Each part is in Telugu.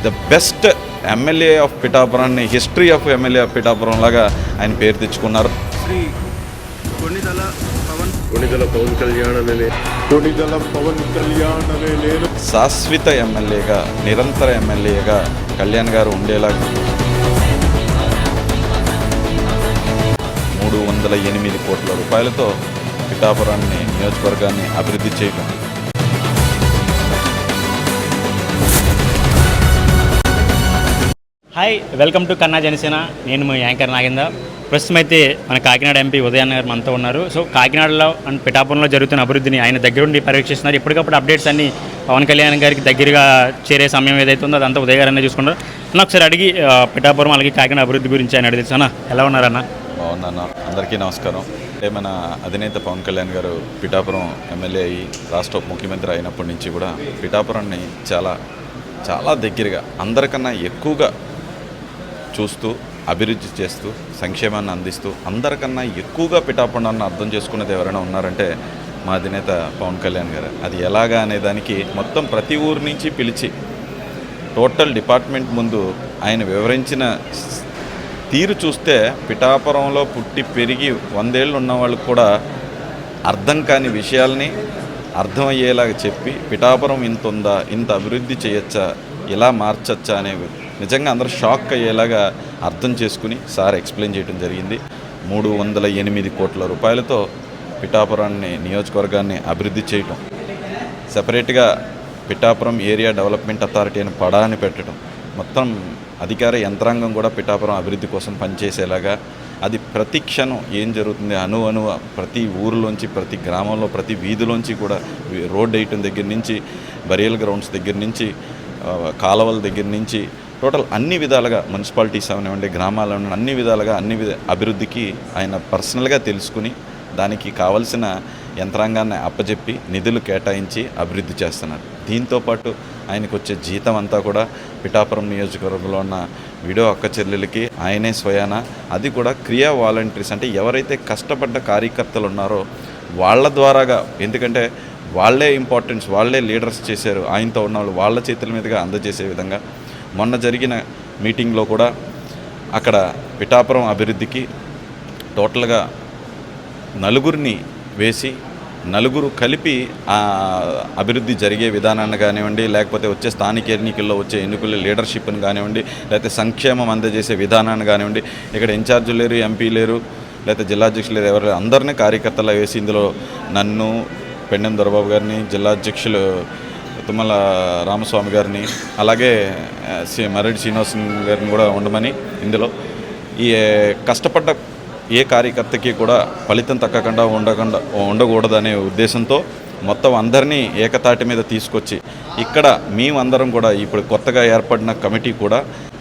The best MLA of పిఠాపురాన్ని history of MLA of Pithapuram లాగా ఆయన పేరు తెచ్చుకున్నారు. శ్రీ కొన్నిదల పవన్ కొణిదల పవన్ కళ్యాణ్ అనే కొణిదల పవన్ కళ్యాణ్ అనే నేను శాశ్వత ఎమ్మెల్యేగా నిరంతర ఎమ్మెల్యేగా కళ్యాణ్ గారు ఉండేలా మూడు వందల ఎనిమిది కోట్ల రూపాయలతో పిఠాపురాన్ని నియోజకవర్గాన్ని అభివృద్ధి చేయడం హాయ్ వెల్కమ్ టు కన్నా జనసేన. నేను మీ యాంకర్ నాగేంద్ర. ప్రస్తుతం అయితే మన కాకినాడ ఎంపీ ఉదయన్ గారు మనతో ఉన్నారు. సో కాకినాడలో అండ్ పిఠాపురంలో జరుగుతున్న అభివృద్ధిని ఆయన దగ్గరుండి పర్యవేక్షిస్తున్నారు ఎప్పటికప్పుడు అప్డేట్స్ అన్ని పవన్ కళ్యాణ్ గారికి దగ్గరగా చేరే సమయం ఏదైతే ఉందో అదంతా ఉదయ గారనే చూసుకుంటారు. అన్న ఒకసారి అడిగి పిఠాపురం అలాగే కాకినాడ అభివృద్ధి గురించి ఆయన అడిగి అన్న ఎలా ఉన్నారన్న బాగున్నాను అందరికీ నమస్కారం. అంటే మన అధినేత పవన్ కళ్యాణ్ గారు పిఠాపురం ఎమ్మెల్యే అయ్యి రాష్ట్ర ముఖ్యమంత్రి అయినప్పటి నుంచి కూడా పిఠాపురాన్ని చాలా చాలా దగ్గరగా అందరికన్నా ఎక్కువగా చూస్తూ అభివృద్ధి చేస్తూ సంక్షేమాన్ని అందిస్తూ అందరికన్నా ఎక్కువగా పిఠాపండాన్ని అర్థం చేసుకునేది ఎవరైనా ఉన్నారంటే మా అధినేత పవన్ కళ్యాణ్ గారు. అది ఎలాగా అనే దానికి మొత్తం ప్రతి ఊరు నుంచి పిలిచి టోటల్ డిపార్ట్మెంట్ ముందు ఆయన వివరించిన తీరు చూస్తే పిఠాపురంలో పుట్టి పెరిగి వందేళ్ళు ఉన్న వాళ్ళకు కూడా అర్థం కాని విషయాల్ని అర్థమయ్యేలాగా చెప్పి పిఠాపురం ఇంత ఉందా ఇంత అభివృద్ధి చేయొచ్చా ఇలా మార్చచ్చా అనే నిజంగా అందరూ షాక్ అయ్యేలాగా అర్థం చేసుకుని సార్ ఎక్స్ప్లెయిన్ చేయడం జరిగింది. మూడు వందల ఎనిమిది కోట్ల రూపాయలతో పిఠాపురాన్ని నియోజకవర్గాన్ని అభివృద్ధి చేయటం సపరేట్గా పిఠాపురం ఏరియా డెవలప్మెంట్ అథారిటీ అని పడాని పెట్టడం మొత్తం అధికార యంత్రాంగం కూడా పిఠాపురం అభివృద్ధి కోసం పనిచేసేలాగా అది ప్రతి క్షణం ఏం జరుగుతుంది అణు అణువ ప్రతి ఊరిలోంచి ప్రతి గ్రామంలో ప్రతి వీధిలోంచి కూడా రోడ్ వేయటం దగ్గర నుంచి బరియల్ గ్రౌండ్స్ దగ్గర నుంచి కాలువల దగ్గర నుంచి టోటల్ అన్ని విధాలుగా మున్సిపాలిటీస్ అవనివ్వండి గ్రామాలు అన్ని విధాలుగా అన్ని విధ అభివృద్ధికి ఆయన పర్సనల్గా తెలుసుకుని దానికి కావలసిన యంత్రాంగాన్ని అప్పజెప్పి నిధులు కేటాయించి అభివృద్ధి చేస్తున్నారు. దీంతోపాటు ఆయనకు వచ్చే జీతం అంతా కూడా పిఠాపురం నియోజకవర్గంలో ఉన్న విడో అక్క చెల్లెలకి ఆయనే స్వయాన. అది కూడా క్రియా వాలంటీర్స్ అంటే ఎవరైతే కష్టపడ్డ కార్యకర్తలు ఉన్నారో వాళ్ళ ద్వారాగా. ఎందుకంటే వాళ్ళే ఇంపార్టెన్స్ వాళ్ళే లీడర్స్ చేశారు. ఆయనతో ఉన్న వాళ్ళు వాళ్ళ చేతుల మీదుగా అందజేసే విధంగా. మొన్న జరిగిన మీటింగ్లో కూడా అక్కడ పిఠాపురం అభివృద్ధికి టోటల్గా నలుగురిని వేసి నలుగురు కలిపి ఆ అభివృద్ధి జరిగే విధానాన్ని కానివ్వండి లేకపోతే వచ్చే స్థానిక ఎన్నికల్లో వచ్చే ఎన్నికల లీడర్షిప్ని కానివ్వండి లేకపోతే సంక్షేమం అందజేసే విధానాన్ని కానివ్వండి ఇక్కడ ఇన్ఛార్జీలు లేరు ఎంపీ లేరు లేకపోతే జిల్లా అధ్యక్షులు లేరు ఎవరు అందరినీ కార్యకర్తలు వేసి ఇందులో నన్ను పెండెం దొరబాబు గారిని జిల్లా అధ్యక్షులు తుమ్మల రామస్వామి గారిని అలాగే ఆ, శ్రీ గారిని కూడా ఉండమని ఇందులో. ఈ కష్టపడ్డ ఏ కార్యకర్తకి కూడా ఫలితం తక్కకుండా ఉండకుండా ఉండకూడదనే ఉద్దేశంతో మొత్తం అందరినీ ఏకతాటి మీద తీసుకొచ్చి ఇక్కడ మేమందరం కూడా ఇప్పుడు కొత్తగా ఏర్పడిన కమిటీ కూడా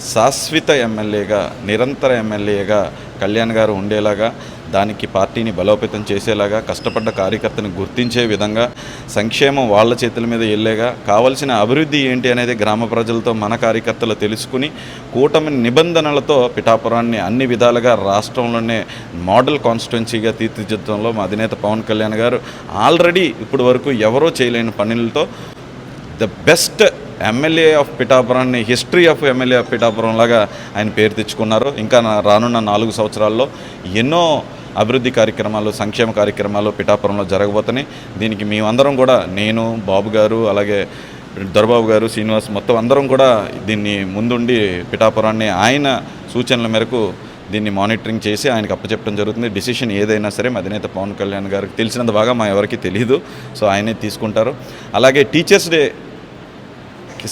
శాశ్వత ఎమ్మెల్యేగా నిరంతర ఎమ్మెల్యేగా కళ్యాణ్ గారు ఉండేలాగా దానికి పార్టీని బలోపేతం చేసేలాగా కష్టపడ్డ కార్యకర్తను గుర్తించే విధంగా సంక్షేమం వాళ్ళ చేతుల మీద వెళ్ళేగా కావలసిన అభివృద్ధి ఏంటి అనేది గ్రామ ప్రజలతో మన కార్యకర్తలు తెలుసుకుని కూటమి నిబంధనలతో పిఠాపురాన్ని అన్ని విధాలుగా రాష్ట్రంలోనే మోడల్ కాన్స్టిట్యున్సీగా తీర్చిదిద్దడంలో మా అధినేత పవన్ కళ్యాణ్ గారు ఆల్రెడీ ఇప్పటి వరకు ఎవరో చేయలేని పనులతో the best MLA of పిఠాపురాన్ని history of MLA of Pithapuram లాగా ఆయన పేరు తెచ్చుకున్నారు. ఇంకా నా రానున్న నాలుగు సంవత్సరాల్లో ఎన్నో అభివృద్ధి కార్యక్రమాలు సంక్షేమ కార్యక్రమాలు పిఠాపురంలో జరగబోతున్నాయి. దీనికి మేమందరం కూడా నేను బాబు గారు అలాగే దొరబాబు గారు శ్రీనివాస్ మొత్తం అందరం కూడా దీన్ని ముందుండి పిఠాపురాన్ని ఆయన సూచనల మేరకు దీన్ని మానిటరింగ్ చేసి ఆయనకు అప్పచెప్పడం జరుగుతుంది. డిసిషన్ ఏదైనా సరే మా అధినేత పవన్ కళ్యాణ్ గారికి తెలిసినంత బాగా మా ఎవరికి తెలియదు సో ఆయనే తీసుకుంటారు. అలాగే టీచర్స్ డే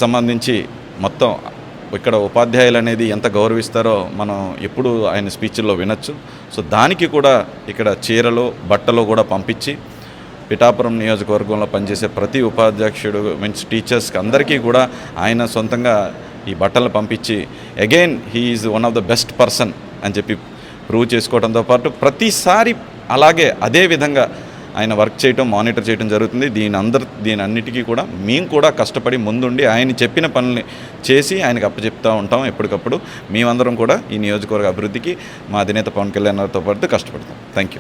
సంబంధించి మొత్తం ఇక్కడ ఉపాధ్యాయులు అనేది ఎంత గౌరవిస్తారో మనం ఎప్పుడు ఆయన స్పీచ్ల్లో వినొచ్చు. సో దానికి కూడా ఇక్కడ చీరలు బట్టలు కూడా పంపించి పిఠాపురం నియోజకవర్గంలో పనిచేసే ప్రతి ఉపాధ్యక్షుడు మీన్స్ టీచర్స్కి అందరికీ కూడా ఆయన సొంతంగా ఈ బట్టలు పంపించి again he is one of the best person అని చెప్పి ప్రూవ్ చేసుకోవడంతో పాటు ప్రతిసారి అలాగే అదే విధంగా ఆయన వర్క్ చేయటం మానిటర్ చేయడం జరుగుతుంది. దీని అందరు దీని అన్నిటికీ కూడా మేము కూడా కష్టపడి ముందుండి ఆయన చెప్పిన పనుల్ని చేసి ఆయనకు అప్పచెప్తూ ఉంటాం ఎప్పటికప్పుడు. మేమందరం కూడా ఈ నియోజకవర్గ అభివృద్ధికి మా అధినేత పవన్ కళ్యాణ్ గారితో పాటు కష్టపడతాం. Thank you